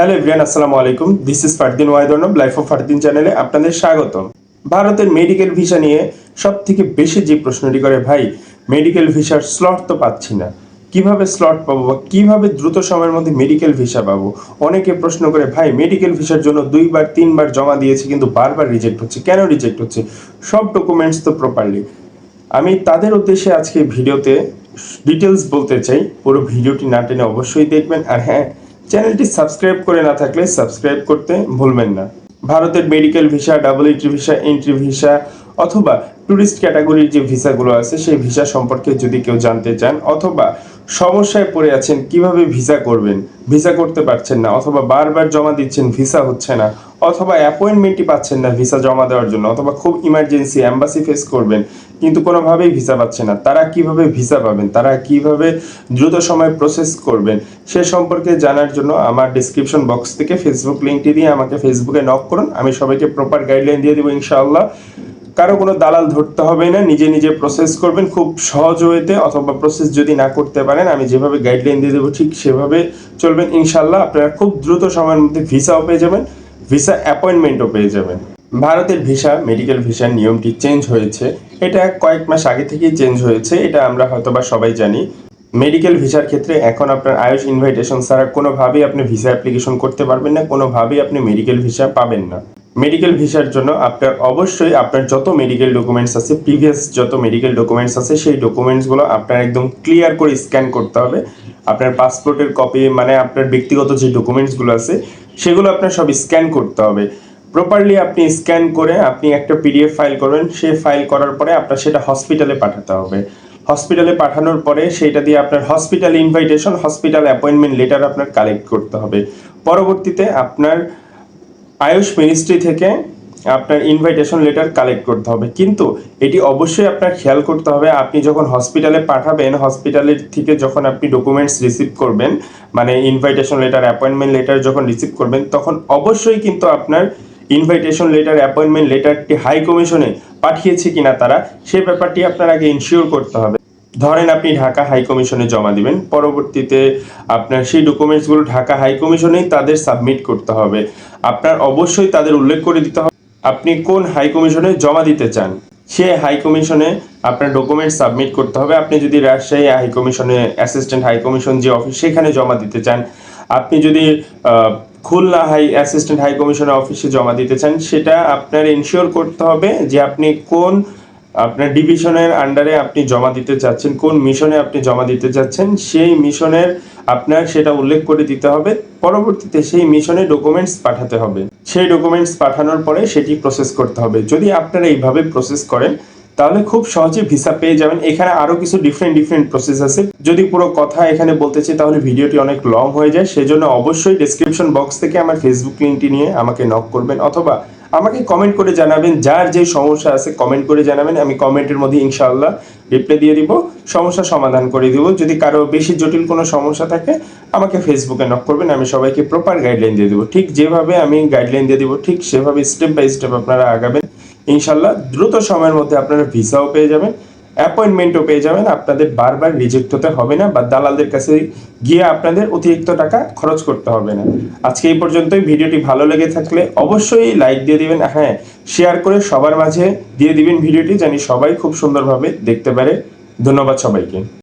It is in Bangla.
হ্যালো এভরিয়ান আসসালামু আলাইকুম। দিস ইজ ফারদিন ওয়াইদর্নব লাইফ অফ ফারদিন চ্যানেলে আপনাদের স্বাগতম। ভারতের মেডিকেল ভিসা নিয়ে সব থেকে বেশি যে প্রশ্নটি করে, ভাই মেডিকেল ভিসার স্লট তো পাচ্ছি না। কীভাবে স্লট পাবো বা কীভাবে দ্রুত সময়ের মধ্যে মেডিকেল ভিসা পাবো? অনেকে প্রশ্ন করে, ভাই মেডিকেল ভিসার জন্য দুইবার, তিনবার জমা দিয়েছি, কিন্তু বারবার রিজেক্ট হচ্ছে। কেন রিজেক্ট হচ্ছে? সব ডকুমেন্টস তো প্রপারলি আমি তাদের উদ্দেশ্যে আজকে ভিডিওতে ডিটেলস বলতে চাই। পুরো ভিডিওটি না টেনে অবশ্যই দেখবেন। আর হ্যাঁ চ্যানেলটি সাবস্ক্রাইব করে না থাকলে সাবস্ক্রাইব করতে ভুলবেন না। ভারতের medical visa, double entry visa entry visa অথবা ট্যুরিস্ট ক্যাটাগরির যে ভিসাগুলো আছে, সেই ভিসা সম্পর্কে যদি কেউ জানতে চান অথবা সমস্যায় পড়ে আছেন, কীভাবে ভিসা করবেন, ভিসা করতে পারছেন না অথবা বারবার জমা দিচ্ছেন, ভিসা হচ্ছে না অথবা অ্যাপয়েন্টমেন্টই পাচ্ছেন না ভিসা জমা দেওয়ার জন্য অথবা খুব ইমার্জেন্সি অ্যাম্বাসি ফেস করবেন কিন্তু কোনোভাবেই ভিসা পাচ্ছে না। তারা কীভাবে ভিসা পাবেন? তারা কীভাবে দ্রুত সময় প্রসেস করবেন? সে সম্পর্কে জানার জন্য আমার ডিসক্রিপশন বক্স থেকে ফেসবুক লিঙ্কটি দিয়ে আমাকে ফেসবুকে নক করুন। আমি সবাইকে প্রপার গাইডলাইন দিয়ে দেবো ইনশাআল্লাহ। কারও কোনো দালাল ধরতে হবে না। নিজে নিজে প্রসেস করবেন। খুব সহজ ওয়েতে অথবা প্রসেস যদি না করতে পারেন, আমি যেভাবে গাইডলাইন দিয়ে দেবো ঠিক সেভাবে চলবেন। ইনশাল্লাহ আপনারা খুব দ্রুত সময়ের মধ্যে ভিসাও পেয়ে যাবেন। ভিসা অ্যাপয়েন্টমেন্টও পেয়ে যাবেন। ভারতের ভিসা মেডিকেল ভিসার নিয়মটি চেঞ্জ হয়েছে। এটা কয়েক মাস আগে থেকেই চেঞ্জ হয়েছে, এটা আমরা হয়তোবা সবাই জানি। মেডিকেল ভিসার ক্ষেত্রে এখন আপনার আয়ুষ ইনভাইটেশন ছাড়া কোনোভাবেই আপনি ভিসা অ্যাপ্লিকেশন করতে পারবেন না, কোনোভাবেই আপনি মেডিকেল ভিসা পাবেন না। মেডিকেল ভিসার জন্য আপনার অবশ্যই আপনার যত মেডিকেল ডকুমেন্টস আছে প্রিভিয়াস যত মেডিকেল ডকুমেন্টস আছে, সেই ডকুমেন্টসগুলো আপনার একদম ক্লিয়ার করে স্ক্যান করতে হবে। আপনার পাসপোর্টের কপি মানে আপনার ব্যক্তিগত যে ডকুমেন্টসগুলো আছে, সেগুলো আপনার সব স্ক্যান করতে হবে। প্রপারলি আপনি স্ক্যান করে আপনি একটা পিডিএফ ফাইল করবেন, সেই ফাইল করার পরে আপনার সেটা হসপিটালে পাঠাতে হবে। হসপিটালে পাঠানোর পরে সেইটা দিয়ে আপনার hospital invitation hospital appointment letter আপনার কালেক্ট করতে হবে। পরবর্তীতে আপনার আয়ুষ মিনিস্ট্রি থেকে আপনার ইনভাইটেশন লেটার কালেক্ট করতে হবে। কিন্তু এটি অবশ্যই আপনার খেয়াল করতে হবে, আপনি যখন হসপিটালে পাঠাবেন হসপিটালের থেকে যখন আপনি ডকুমেন্টস রিসিভ করবেন মানে ইনভাইটেশন লেটার অ্যাপয়েন্টমেন্ট লেটার যখন রিসিভ করবেন, তখন অবশ্যই কিন্তু আপনার ইনভাইটেশন লেটার অ্যাপয়েন্টমেন্ট লেটারটি হাই কমিশনে পাঠিয়েছে কিনা তারা সেই ব্যাপারটি আপনার আগে ইনশিওর করতে হবে। ধরেন আপনি ঢাকা হাই কমিশনে জমা দিবেন, পরবর্তীতে আপনার সেই ডকুমেন্টসগুলো ঢাকা হাই কমিশনেই তাদের সাবমিট করতে হবে। আপনার অবশ্যই তাদের উল্লেখ করে দিতে হবে, আপনি কোন হাই কমিশনে জমা দিতে চান। সে হাই কমিশনে আপনার ডকুমেন্ট সাবমিট করতে হবে। আপনি যদি রাজশাহী হাই কমিশনে অ্যাসিস্ট্যান্ট হাই কমিশন যে অফিস সেখানে জমা দিতে চান, আপনি যদি খুলনা হাই অ্যাসিস্ট্যান্ট হাই কমিশনের অফিসে জমা দিতে চান সেটা আপনার এনশিওর করতে হবে যে আপনি কোন আপনার ডিভিশনের আন্ডারে আপনি জমা দিতে চাচ্ছেন, কোন মিশনে আপনি জমা দিতে চাচ্ছেন, সেই মিশনের আপনার সেটা উল্লেখ করে দিতে হবে। পরবর্তীতে সেই মিশনে ডকুমেন্টস পাঠাতে হবে। সেই ডকুমেন্টস পাঠানোর পরে সেটি প্রসেস করতে হবে। যদি আপনারা এইভাবে প্রসেস করেন তাহলে খুব সহজে ভিসা পেয়ে যাবেন। এখানে আরও কিছু ডিফারেন্ট ডিফারেন্ট প্রসেস আছে। যদি পুরো কথা এখানে বলতে চাই, তাহলে ভিডিওটি অনেক লং হয়ে যায়। সেজন্য অবশ্যই ডেসক্রিপশন বক্স থেকে আমার ফেসবুক লিঙ্কটি নিয়ে আমাকে নক করবেন অথবা আমাকে কমেন্ট করে জানাবেন। যার যে সমস্যা আছে কমেন্ট করে জানাবেন। আমি কমেন্টের মধ্যে ইনশাআল্লাহ রিপ্লাই দিয়ে দিব, সমস্যা সমাধান করে দিব। যদি কারও বেশি জটিল কোনো সমস্যা থাকে, আমাকে ফেসবুকে নক করবেন। আমি সবাইকে প্রপার গাইডলাইন দিয়ে দেবো। ঠিক যেভাবে আমি গাইডলাইন দিয়ে দিব, ঠিক সেভাবে স্টেপ বাই স্টেপ আপনারা আগাবেন। ইনশাল্লাহ দ্রুত সময়ের মধ্যে আপনারা ভিসাও পেয়ে যাবেন অ্যাপয়েন্টমেন্টও পেয়ে যাবেন, আপনাদের বারবার রিজেক্ট হতে হবে না বা দালালদের কাছে গিয়ে আপনাদের অতিরিক্ত টাকা খরচ করতে হবে না। আজকে এই পর্যন্তই, ভিডিওটি ভালো লেগে থাকলে অবশ্যই লাইক দিয়ে দিবেন হ্যাঁ শেয়ার করে সবার মাঝে দিয়ে দিবেন ভিডিওটি, জানি সবাই খুব সুন্দরভাবে দেখতে পারে। ধন্যবাদ সবাইকে।